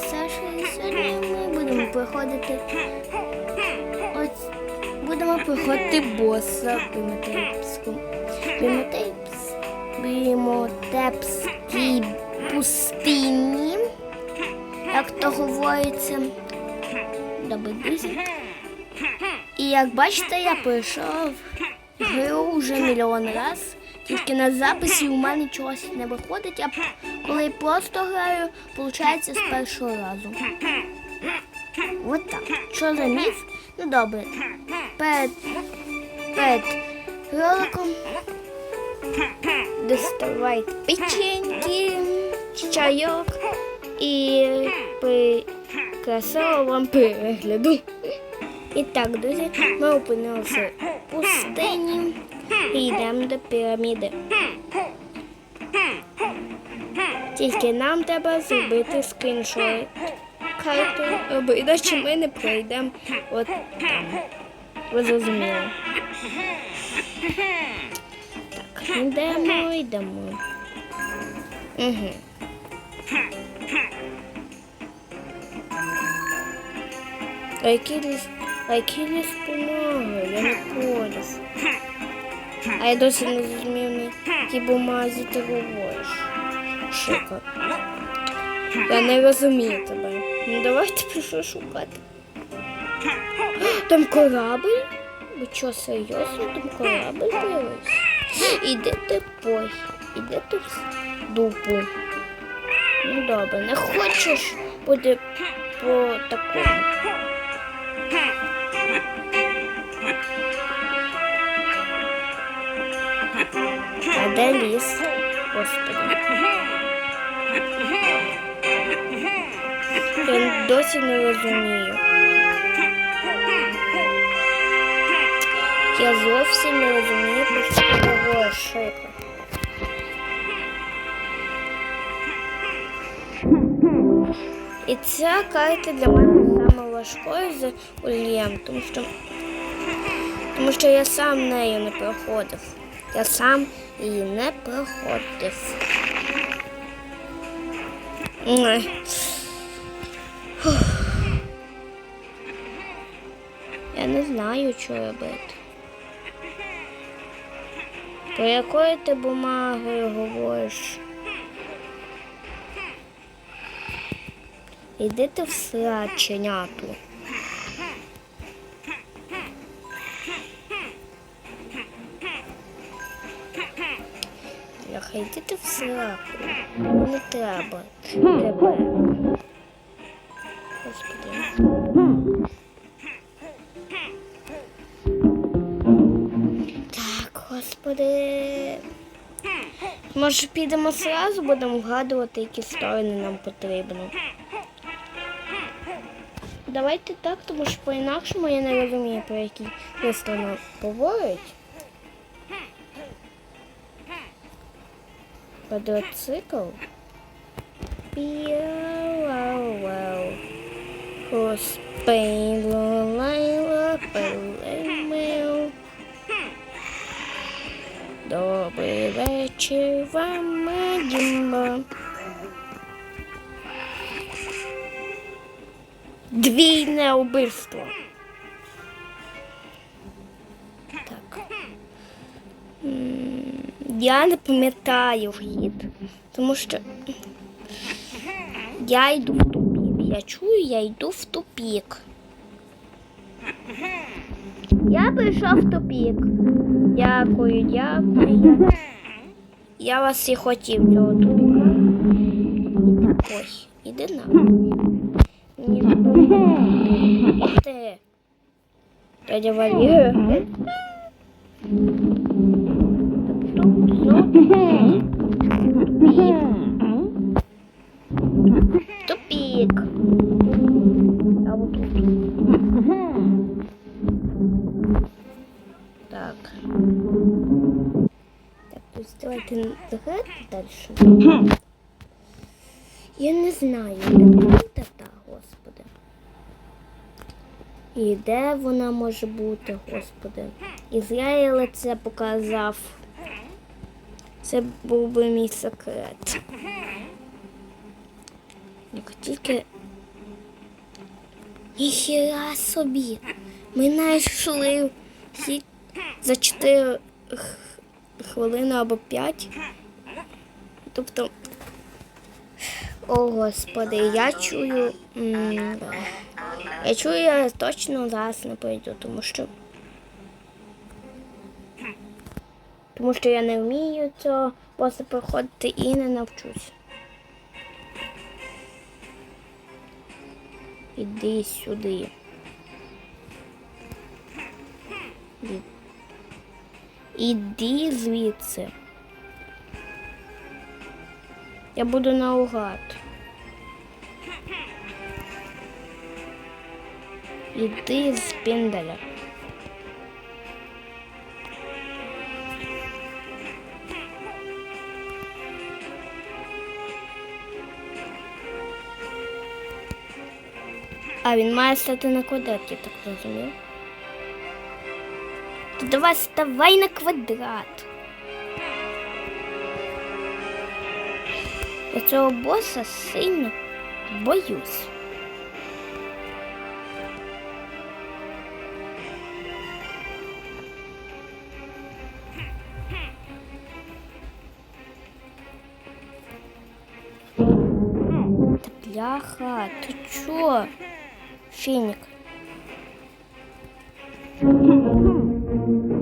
Саша, сьогодні ми будемо проходити. Ось будемо проходити боса Бімотепську. Бімотепс, Бімотепській пустині. Як то говориться. Добре, друзі. І як бачите, я пройшов гру вже мільйон раз. Тільки на записі у мене чогось не виходить, а коли просто граю, виходить з першого разу. От так. Що за міф? Ну добре. Перед, перед роликом доставайте печеньки, чайок і прикрасила вам перегляду. І так, друзі, ми опинилися в пустині. І йдемо до піраміди. Тільки нам треба зробити скріншот карту, або іначе ми не пройдемо от там. Ви зрозуміли. Так, йдемо, йдемо. Угу. А який ліс, а який ліс помоги? Я не понял. А я досі не зрозумів, на якій ти говориш. Шика. Я не розумію тебе. Ну давайте пішли шукати. Там корабль? Ви що, серйозно? Там корабль появився? Іди ти пой, іди ти в дупу. Ну добре, не хочеш буде по такому. А де ліс? Господи. Я досі не розумію. Я зовсім не розумію, про що ти говориш, Шика. І ця карта для мене саме важкою з Ульєм, тому що, тому що я сам нею не проходив. Я сам її не проходив. Я не знаю, що робити. Про якою ти бумагою говориш? Іди ти в сраченяту. Бляха, йди ти в сраку. Не треба. Тебе. Господи. Так, господи. Може підемо зразу, будемо вгадувати, які сторони нам потрібно. Давайте так, тому що по-інакшому я не розумію, про які лист вона говорить. Квадроцикл. Піау-вау. Хоспейло, лайла, пелемео. Добрий вечір вам, Мадімба. Двійне убивство. Я не пам'ятаю вхід, тому що я йду в тупік. Я чую, я йду в тупік. Я прийшов в тупік. Дякую, дякую. Я вас і хотів цього тупіка. І так ось, іди на. Мені. Дядя Валера. Тут знову тупік. Тупік. А вот тут. Так. Так, то есть давайте дальше. Я не знаю, де та, господи. І де вона може бути, господи. Ізраїль це показав. Це був би мій секрет. Як тільки Ніхіра собі. Ми знайшли всі за 4 хвилини або 5. Тобто, о господи, я чую. Я чую, я точно зараз не пройду, тому що. Тому що я не вмію цього просто проходити і не навчусь. Іди сюди. Іди. Звідси. Я буду наугад. Іди з пінделя. А він має стати на квадрат, я так розумію. То давай ставай на квадрат. Я цього боса сильно боюсь. Бляха, ти чо? Фінік.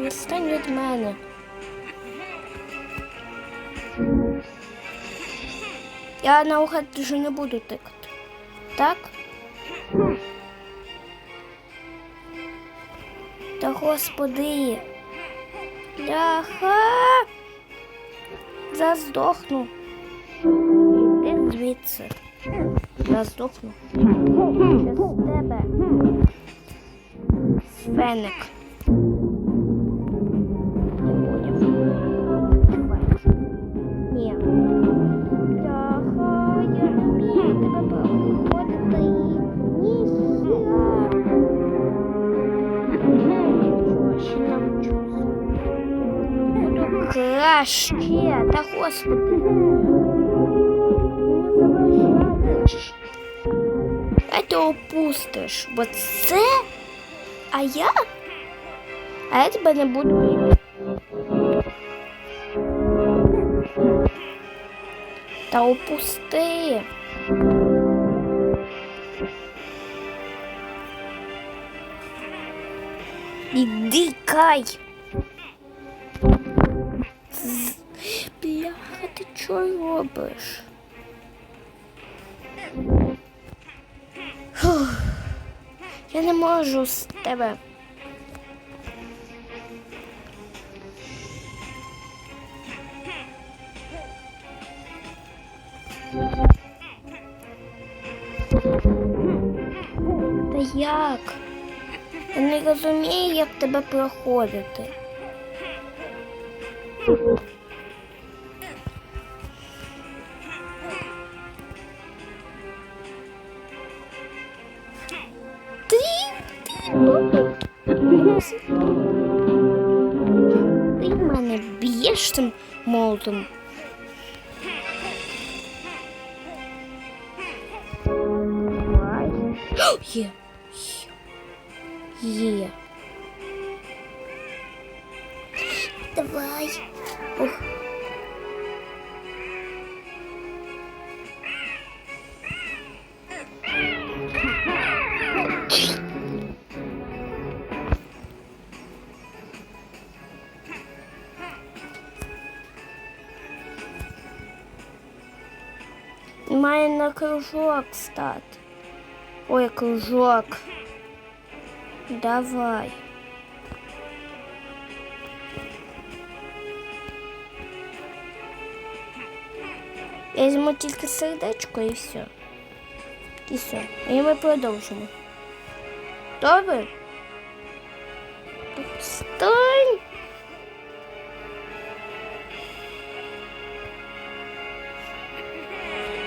відстань від мене. Я наугад вже не буду тикати. Так? Та господи. Бляха. Заздохну. Іди звідси. Заздохну. Через тебе. Феник. Краще. Та господи. А ти опустиш, бо це. А я? А я тебе не буду. Та опусти. Іди, Кай. Робиш? Фух. Я не можу з тебе. Та як? Я не розумію, як тебе проходити. Ти мене б'єш цим молотом. Давай. О, Є. Є. Є. Давай. Ох. Має на кружок стати. Ой, кружок. Давай. Я візьму тільки сердечко і все. І все. І ми продовжимо. Добре? Стань.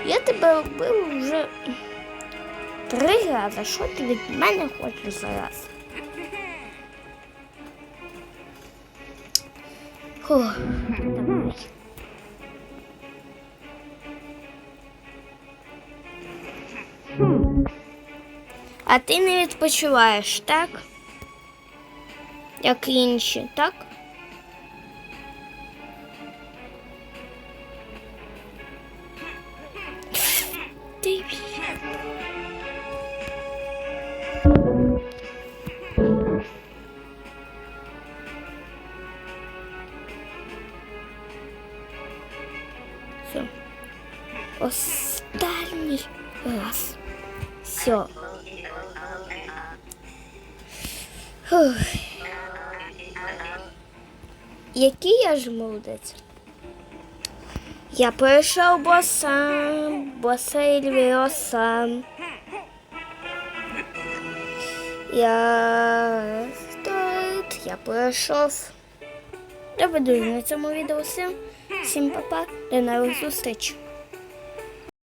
Я тебе вбив вже три рази. Що ти від мене хочеш зараз? Фух. А ти не відпочиваєш, так? Як інші, так? Фух. Який я ж молодець? Я пройшов босам, боса Ельвіоса. Я тут, я пройшов. Добре, друзі, на цьому відео все. Всім па-па, до нових зустріч.